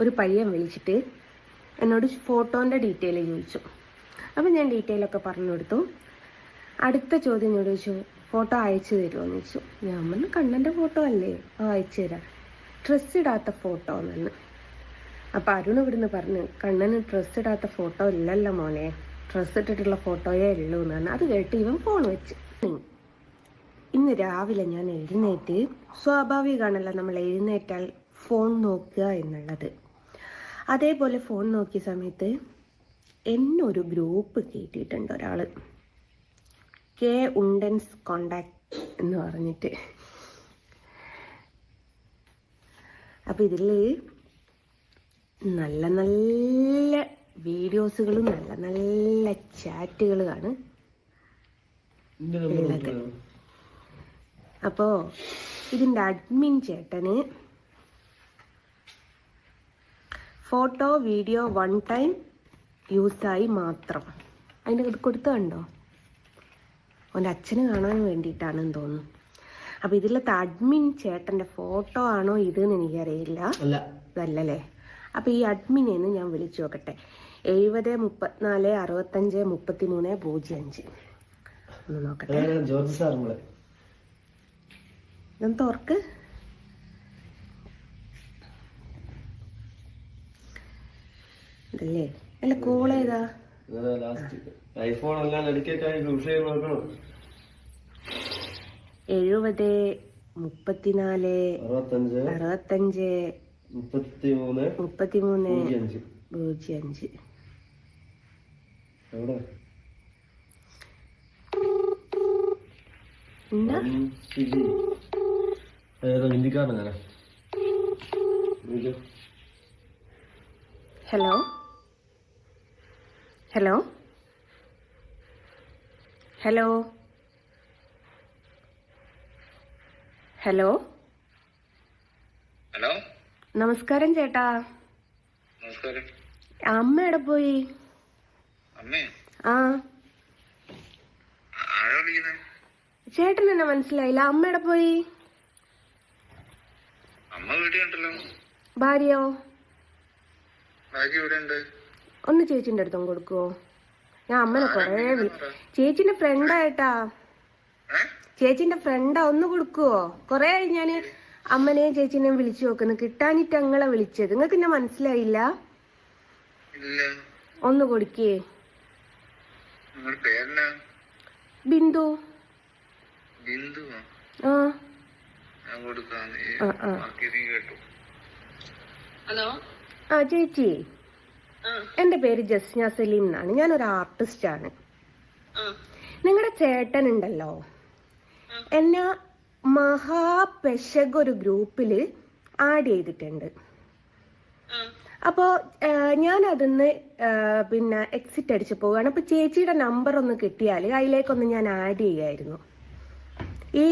ഒരു പയ്യൻ വിളിച്ചിട്ട് എന്നോട് ഫോട്ടോന്റെ ഡീറ്റെയിൽ ചോദിച്ചു. അപ്പം ഞാൻ ഡീറ്റെയിൽ ഒക്കെ പറഞ്ഞു കൊടുത്തു. അടുത്ത ചോദ്യം എന്നോട് ചോദിച്ചു ഫോട്ടോ അയച്ചു തരുമോ? എന്ന് ചോദിച്ചു. ഞാൻ പറഞ്ഞു കണ്ണന്റെ ഫോട്ടോ അല്ലേ? ആ അയച്ചു തരാം. ഡ്രസ്സ് ഇടാത്ത ഫോട്ടോ എന്നു. അപ്പം അരുൺ ഇവിടുന്ന് പറഞ്ഞു കണ്ണന് ഡ്രസ്സ് ഇടാത്ത ഫോട്ടോ ഇല്ലല്ലോ മോനെ ഡ്രസ്സ് ഇട്ടിട്ടുള്ള ഫോട്ടോയേ ഉള്ളൂ എന്ന് പറഞ്ഞു. അത് കേട്ട് ഇവൻ ഫോൺ വെച്ച്. ഇന്ന് രാവിലെ ഞാൻ എഴുന്നേറ്റ് സ്വാഭാവികമാണല്ലോ നമ്മൾ എഴുന്നേറ്റാൽ ഫോൺ നോക്കുക എന്നുള്ളത്. അതേപോലെ ഫോൺ നോക്കിയ സമയത്ത് എന്നൊരു ഗ്രൂപ്പ് കയറ്റിയിട്ടുണ്ട് ഒരാൾ കെ ഉണ്ടൻസ് കോണ്ടാക്ട് എന്ന് പറഞ്ഞിട്ട്. അപ്പം ഇതിൽ നല്ല നല്ല വീഡിയോസുകളും നല്ല നല്ല ചാറ്റുകളുമാണ് ഉള്ളത്. അപ്പോൾ ഇതിന്റെ അഡ്മിൻ ചേട്ടന് ഫോട്ടോ വീഡിയോ വൺ ടൈം യൂസായി മാത്രം. അതിന്റെ ഇത് കൊടുത്ത കണ്ടോ? അവന്റെ അച്ഛന് കാണാൻ വേണ്ടിയിട്ടാണെന്ന് തോന്നുന്നു. അപ്പോൾ ഇതിലത്തെ അഡ്മിൻ ചേട്ടന്റെ ഫോട്ടോ ആണോ ഇത് ഇതെന്ന് എനിക്കറിയില്ല. ഇതല്ലല്ലേ? അപ്പോൾ ഈ അഡ്മിനെന്ന് ഞാൻ വിളിച്ചു നോക്കട്ടെ. എഴുപത് മുപ്പത്തിനാല് അറുപത്തഞ്ച് മുപ്പത്തി മൂന്ന് പൂജ്യം അഞ്ച് ഒന്ന് നോക്കട്ടെ. ജോർജ് സാർ ഇതൊന്ന് തുറക്ക് ഇതല്ലേ അല്ല കോൾ ഏതാ? ഐഫോൺ എഴുപത് മുപ്പത്തിനാല് അറുപത്തഞ്ച് അറുപത്തഞ്ച് മുപ്പത്തി മൂന്ന് മുപ്പത്തിമൂന്ന് പൂജ്യം അഞ്ച് ഹിന്ദിക്കാരൻ hello? Hello hello hello hello നമസ്കാരം ചേട്ടാ. നമസ്കാരം. അമ്മ എവിടെ പോയി? ആ. ചേട്ടൻ എന്നെ മനസ്സിലായില്ല. അമ്മ എവിടെ പോയി? അമ്മ വീട്ടിലുണ്ടല്ലോ. ഭാര്യയോ? ഭാര്യ ഇവിടെ ഉണ്ട് ഒന്ന് ചേച്ചിന്റെ അടുത്തും കൊടുക്കുവോ? ഞാൻ അമ്മനെ കൊറേ വിളി ചേച്ചിന്റെ ഫ്രണ്ടായിട്ടാ. ചേച്ചിന്റെ ഫ്രണ്ടാ ഒന്ന് കൊടുക്കുവോ? കൊറേ ആയി ഞാൻ അമ്മനെയും ചേച്ചിനെയും വിളിച്ചു നോക്കുന്നു. കിട്ടാനിട്ട് അങ്ങളെ വിളിച്ചത്. നിങ്ങൾക്ക് എന്നെ മനസ്സിലായില്ല? ഒന്ന് കൊടുക്കേ. ബിന്ദു. ബിന്ദു ആ. ഞാൻ ഹലോ? ആ ചേച്ചി. എന്റെ പേര് ജസ്ന സലീം എന്നാണ്. ഞാൻ ഒരു ആർട്ടിസ്റ്റ് ആണ്. നിങ്ങളുടെ ചേട്ടൻ ഉണ്ടല്ലോ എന്നെ മഹാപെശക് ഒരു ഗ്രൂപ്പിൽ ആഡ് ചെയ്തിട്ടുണ്ട്. അപ്പോ അപ്പോൾ ഞാൻ അതിന്ന് പിന്നെ എക്സിറ്റ് അടിച്ച് പോവുകയാണ്. അപ്പോൾ ചേച്ചിയുടെ നമ്പർ ഒന്ന് കിട്ടിയാൽ അതിലേക്കൊന്ന് ഞാൻ ആഡ് ചെയ്യായിരുന്നു. ഈ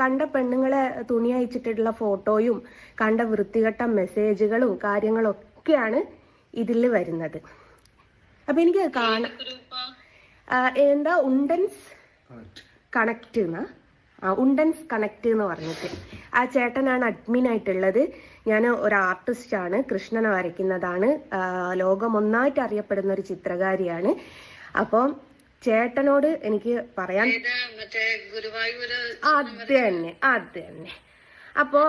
കണ്ട പെണ്ണുങ്ങളെ തുണി അയച്ചിട്ടുള്ള ഫോട്ടോയും കണ്ട വൃത്തികെട്ട മെസ്സേജുകളും കാര്യങ്ങളും ഒക്കെയാണ് ഇതിൽ വരുന്നത്. അപ്പൊ എനിക്ക് കാണാം. എന്താ ഉണ്ടൻസ് കണക്ട് എന്നാ ആ ഉണ്ടൻസ് കണക്ട് എന്ന് പറഞ്ഞിട്ട്. ആ ചേട്ടനാണ് അഡ്മിൻ ആയിട്ടുള്ളത്. ഞാൻ ഒരു ആർട്ടിസ്റ്റ് ആണ്. കൃഷ്ണനെ വരയ്ക്കുന്നതാണ്. ലോകം ഒന്നായിട്ട് അറിയപ്പെടുന്ന ഒരു ചിത്രകാരിയാണ്. അപ്പം ചേട്ടനോട് എനിക്ക് പറയാൻ അത് തന്നെ. അത് തന്നെ. അപ്പോ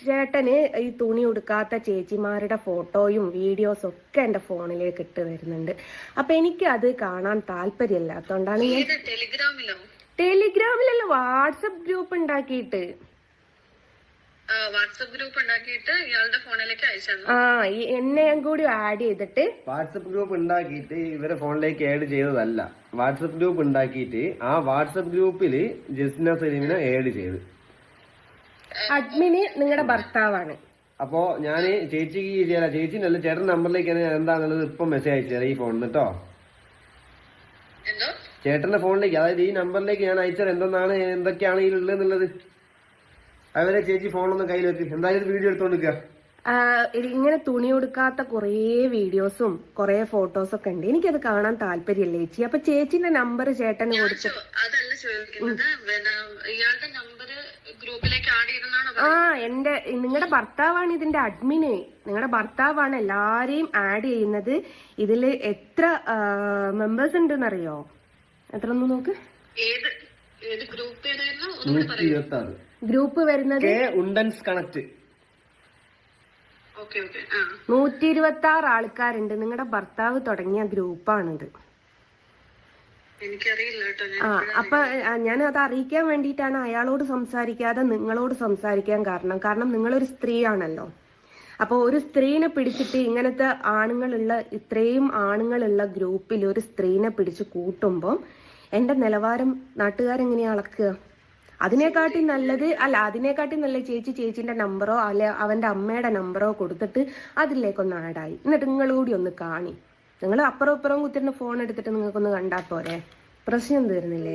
ചേട്ടന് ഈ തുണി ഉടുക്കാത്ത ചേച്ചിമാരുടെ ഫോട്ടോയും വീഡിയോസും ഒക്കെ എന്റെ ഫോണിലേക്ക് ഇട്ട് വരുന്നുണ്ട് അപ്പൊ എനിക്ക് അത് കാണാൻ താല്പര്യമില്ലാത്തോണ്ടാണ് ഞാൻ ടെലിഗ്രാമിലോ? ടെലിഗ്രാമിലല്ല വാട്സപ്പ് ഗ്രൂപ്പ് ഉണ്ടാക്കിയിട്ട്. വാട്സപ്പ് ഗ്രൂപ്പ് ഉണ്ടാക്കിയിട്ട് ഇയാളുടെ ഫോണിലേക്ക് അയച്ചു ആ എന്നെ എന്നെയും കൂടി ആഡ് ചെയ്തിട്ട് വാട്സപ്പ് ഗ്രൂപ്പ് ഉണ്ടാക്കിയിട്ട് ഇവരെ ഫോണിലേക്ക് ആഡ് ചെയ്തതല്ല. വാട്സപ്പ് ഗ്രൂപ്പ് ഉണ്ടാക്കിയിട്ട് ആ വാട്സപ്പ് ഗ്രൂപ്പിൽ ജസ്ന സലീമിനെ ആഡ് ചെയ്ത്. അഡ്മിന് നിങ്ങളുടെ ഭർത്താവാണ്. അപ്പോ ഞാൻ ചേച്ചിക്ക് ചേച്ചി ചേച്ചിനല്ല ചേട്ടൻ നമ്പറിലേക്ക് ഞാൻ എന്താണെന്നുള്ളത് ഇപ്പൊ മെസ്സേജ് അയച്ചു തരാം ഈ ഫോണിൽ കേട്ടോ എന്തോ? ചേട്ടന്റെ ഫോണിലേക്ക് അതായത് ഈ നമ്പറിലേക്ക് ഞാൻ അയച്ചത് എന്തെന്നാണ് എന്തൊക്കെയാണ് ഇതിലുള്ളത് എന്നുള്ളത് അവരെ ചേച്ചി ഫോണൊന്നും കയ്യിൽ വെക്ക്. എന്തായാലും വീഡിയോ എടുത്തോണ്ട് നിൽക്കുക ആ, ഇത് ഇങ്ങനെ തുണി കൊടുക്കാത്ത കുറേ വീഡിയോസും കുറേ ഫോട്ടോസും ഒക്കെ ഉണ്ട്. എനിക്കത് കാണാൻ താല്പര്യമില്ല ചേച്ചി. അപ്പൊ ചേച്ചിന്റെ നമ്പർ ചേട്ടൻ കൊടുത്തു അതല്ല ചോദിക്കുന്നത്. ഇയാളുടെ നമ്പർ ഗ്രൂപ്പിലേക്ക് ആഡ് ചെയ്തെന്നാണ് ആ എന്റെ നിങ്ങളുടെ ഭർത്താവാണ് ഇതിന്റെ അഡ്മിന് നിങ്ങളുടെ ഭർത്താവാണ് എല്ലാരെയും ആഡ് ചെയ്യുന്നത്. ഇതിൽ എത്ര മെമ്പേഴ്സ് ഉണ്ടെന്നറിയോ? എത്ര ഒന്ന് നോക്ക്. ഏത് ഏത് ഗ്രൂപ്പ് വരുന്നത് കെ ഉണ്ടൻസ് കണക്ട്. നൂറ്റി ഇരുപത്തി ആറ് ആൾക്കാരുണ്ട്. നിങ്ങളുടെ ഭർത്താവ് തുടങ്ങിയ ഗ്രൂപ്പാണിത്. ആ അപ്പൊ ഞാൻ അത് അറിയിക്കാൻ വേണ്ടിയിട്ടാണ് അയാളോട് സംസാരിക്കാതെ നിങ്ങളോട് സംസാരിക്കാൻ കാരണം. കാരണം നിങ്ങളൊരു സ്ത്രീയാണല്ലോ. അപ്പൊ ഒരു സ്ത്രീനെ പിടിച്ചിട്ട് ഇങ്ങനത്തെ ആണുങ്ങളുള്ള ഇത്രയും ആണുങ്ങളുള്ള ഗ്രൂപ്പിൽ ഒരു സ്ത്രീനെ പിടിച്ച് കൂട്ടുമ്പോൾ എന്റെ നിലവാരം നാട്ടുകാരെങ്ങനെയാ അളക്കുക? അതിനെക്കാട്ടി നല്ലത് അല്ല അതിനെക്കാട്ടി നല്ല ചേച്ചി ചേച്ചിന്റെ നമ്പറോ അല്ലെ അവന്റെ അമ്മയുടെ നമ്പറോ കൊടുത്തിട്ട് അതിലേക്കൊന്ന് ആഡായി എന്നിട്ട് നിങ്ങൾ കൂടി ഒന്ന് കാണി. നിങ്ങൾ അപ്പുറം ഇപ്പുറം കുത്തിരുന്ന ഫോൺ എടുത്തിട്ട് നിങ്ങൾക്കൊന്ന് കണ്ടാ പോരെ. പ്രശ്നം തീർന്നില്ലേ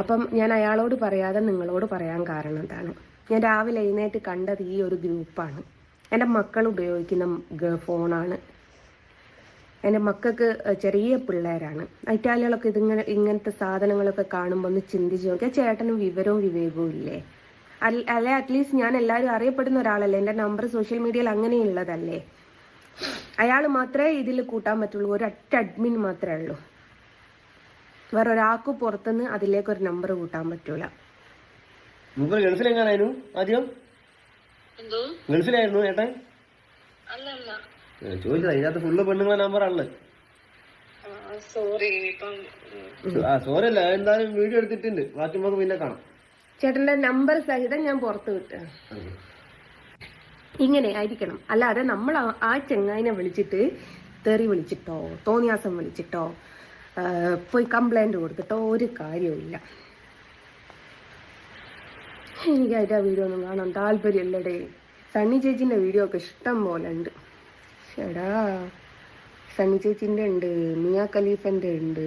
അപ്പം ഞാൻ അയാളോട് പറയാതെ നിങ്ങളോട് പറയാൻ കാരണം എന്താണ്? ഞാൻ രാവിലെ എഴുന്നേറ്റ് കണ്ടത് ഈ ഒരു ഗ്രൂപ്പാണ്. എന്റെ മക്കൾ ഉപയോഗിക്കുന്ന ഫോണാണ് എന്റെ മക്കൾക്ക് ചെറിയ പിള്ളേരാണ്. ഇറ്റാലികളൊക്കെ ഇതിങ്ങനെ ഇങ്ങനത്തെ സാധനങ്ങളൊക്കെ കാണുമ്പോൾ ഒന്ന് ചിന്തിച്ച് നോക്കിയാൽ ചേട്ടനും വിവരവും വിവേകവും ഇല്ലേ? അല്ല അറ്റ്ലീസ്റ്റ് ഞാൻ എല്ലാവരും അറിയപ്പെടുന്ന ഒരാളല്ലേ? എന്റെ നമ്പർ സോഷ്യൽ മീഡിയയിൽ അങ്ങനെയുള്ളതല്ലേ? അയാൾ മാത്രമേ ഇതിൽ കൂട്ടാൻ പറ്റുള്ളൂ. ഒരൊറ്റ അഡ്മിൻ മാത്രമേ ഉള്ളൂ. വേറെ ഒരാൾക്ക് പുറത്തുനിന്ന് അതിലേക്ക് ഒരു നമ്പർ കൂട്ടാൻ പറ്റൂല. ഗൾഫിലെങ്ങാനായിരുന്നു ആദ്യം? എന്തോ? ഗൾഫിലായിരുന്നു ഏട്ടൻ? അല്ല ചോദിച്ചതാ അതിനകത്ത് ഫുള്ള് പെണ്ണുങ്ങളെ നമ്പറാണല്ലേ ആണ് ആ സോറി അല്ല എന്തായാലും വീഡിയോ എടുത്തിട്ടുണ്ട്. ബാക്കി നമുക്ക് പിന്നെ കാണാം. ചേട്ടന്റെ നമ്പർ സഹിതം ഞാൻ പുറത്ത് വിട്ടു. ഇങ്ങനെ ആയിരിക്കണം. അല്ലാതെ നമ്മൾ ആ- ആ ചെങ്ങായിനെ വിളിച്ചിട്ട് തെറി വിളിച്ചിട്ടോ തോന്നിയാസം വിളിച്ചിട്ടോ പോയി കംപ്ലൈന്റ് കൊടുത്തിട്ടോ ഒരു കാര്യവുമില്ല എനിക്കായിട്ട് ആ വീഡിയോ ഒന്നും കാണാൻ താല്പര്യമില്ലടേ. സണ്ണി ചേച്ചിന്റെ വീഡിയോ ഒക്കെ ഇഷ്ടം പോലെ ഉണ്ട്. ചേടാ സണ്ണി ചേച്ചിന്റെ ഉണ്ട് മിയ ഖലീഫന്റെ ഉണ്ട്.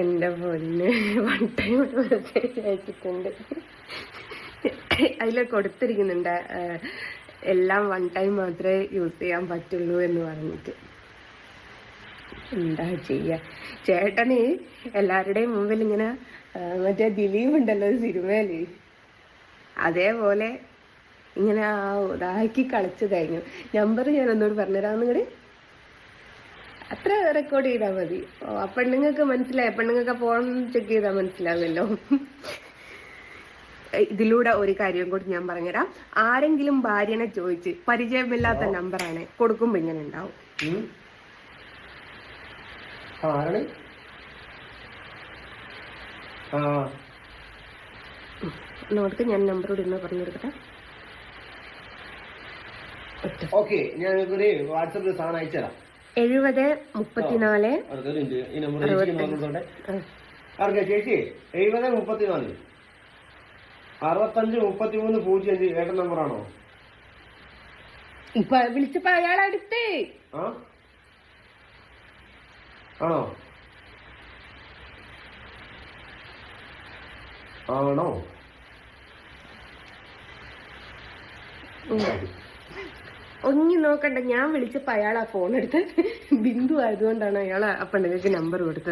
എന്റെ പൊന്ന് വൺ ടൈം മെസ്സേജ് അയച്ചിട്ടുണ്ട് അതിൽ കൊടുത്തിരിക്കുന്നുണ്ട് എല്ലാം വൺ ടൈം മാത്രമേ യൂസ് ചെയ്യാൻ പറ്റുള്ളൂ എന്ന് പറഞ്ഞിട്ട്. എന്താ ചെയ്യ? ചേട്ടന് എല്ലാവരുടെയും മുമ്പിൽ ഇങ്ങനെ മറ്റേ ദിലീപ് ഉണ്ടല്ലോ സിനിമയിൽ അതേപോലെ ഇങ്ങനെ ആ ഇതാക്കി കളിച്ചു കഴിഞ്ഞു. നമ്പർ ഞാൻ ഒന്നുകൂടി പറഞ്ഞുതരാം നിങ്ങളുടെ അത്ര റെക്കോർഡ് ചെയ്താൽ മതി. ഓ പെണ്ണുങ്ങൾക്ക് മനസ്സിലായി. പെണ്ണുങ്ങൾക്ക് ഫോൺ ചെക്ക് ചെയ്താൽ മനസ്സിലാവുമല്ലോ ഇതിലൂടെ ഒരു കാര്യം കൂടി ഞാൻ പറഞ്ഞുതരാം. ആരെങ്കിലും ഭാര്യനെ ചോദിച്ച് പരിചയമില്ലാത്ത നമ്പറാണ് കൊടുക്കുമ്പോ ഇങ്ങനെ ഉണ്ടാവും. നോക്ക് ഞാൻ നമ്പറോട് ഇന്ന് പറഞ്ഞു കൊടുക്കട്ടെ? ഒറ്റ. ഓക്കെ ഞാൻ വാട്സപ്പിൽ സാധനം അയച്ചുതരാം എഴുപത് മുപ്പത്തിനാല് നമ്പർ ചേച്ചി? എഴുപത് മുപ്പത്തിനാല്. അറുപത്തഞ്ച് മുപ്പത്തി മൂന്ന് പൂജ്യം അഞ്ച് ഏട്ടൻ നമ്പറാണോ? ഇപ്പൊ വിളിച്ചപ്പോ അയാളടുത്ത് ആ? ആണോ? ആണോ? ഒങ്ങി നോക്കണ്ട ഞാൻ വിളിച്ചപ്പോ അയാൾ ആ ഫോൺ എടുത്ത് ബിന്ദു ആയതുകൊണ്ടാണ് അയാൾ ആ പെണ്ണുങ്ങൾക്ക് നമ്പർ കൊടുത്തത്.